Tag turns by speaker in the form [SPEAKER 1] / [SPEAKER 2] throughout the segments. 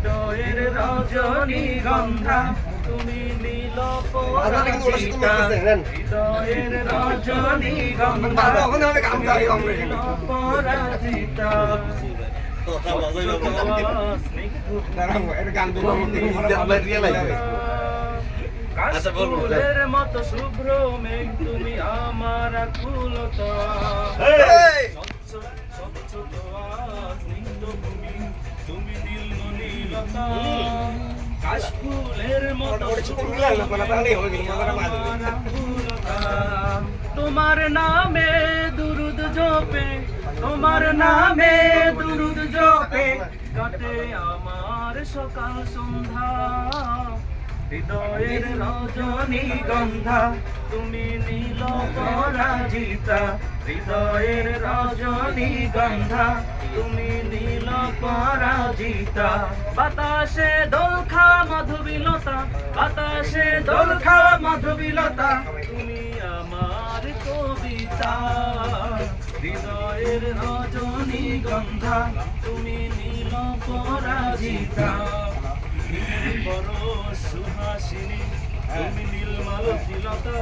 [SPEAKER 1] হৃদয়ের রজনীগন্ধা তুমি নীল
[SPEAKER 2] আচ্ছা, শুধু
[SPEAKER 1] হৃদয়ের
[SPEAKER 2] আমরা এখানে।
[SPEAKER 1] পরাজিতা। আচ্ছা বলব মতো শুভ্র মেঘ তুমি আমার আকুলতা তোমার নামে দুরুদ জপে তোমার নামে দুরুদ জপে কাটে আমার সকাল সন্ধ্যা। হৃদয়ের রজনী গন্ধা তুমি নীল পরাজিতা হৃদয়ের রজনী গন্ধা তুমি নীল পরাজিতা বাতাসে দোলখা মধুবিলতা, বাতাসে দোলখা মধুবিলতা, তুমি আমার কবিতা। হৃদয়ের রজনী গন্ধা তুমি নীল পরাজিতা পরশ সুহাসিনী তুমি তিলতা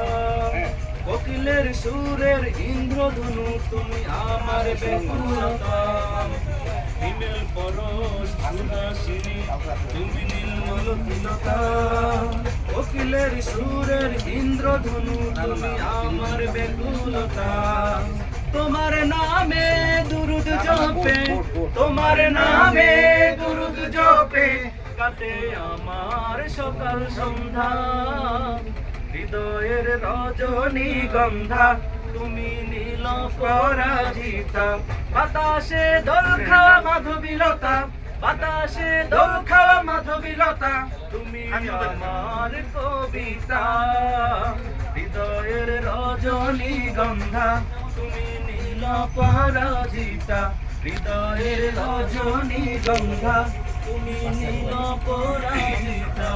[SPEAKER 1] কোকিলের সুরের ইন্দ্রধনু তুমি আমার বেকুলতা হিমেল পরশ সুহাসিনী তুমি নীলমাল তিলতা কোকিলের সুরের ইন্দ্রধনু তুমি আমার বেকুলতা তোমার নামে দুরুদ জপে তোমার নামে কাটে আমার সকাল সন্ধ্যা। হৃদয়ের রজনী গন্ধা তুমি নীল পরাজিতা। বাতাসে দোল খাওয়া মাধবীলতা বাতাসে দোল খাওয়া মাধবীলতা তুমি আমার কবিতা। হৃদয়ের রজনী গন্ধা তুমি নীল পরাজিতা। হৃদয়ের রজনী গন্ধা তুমি নীল পরাজিতা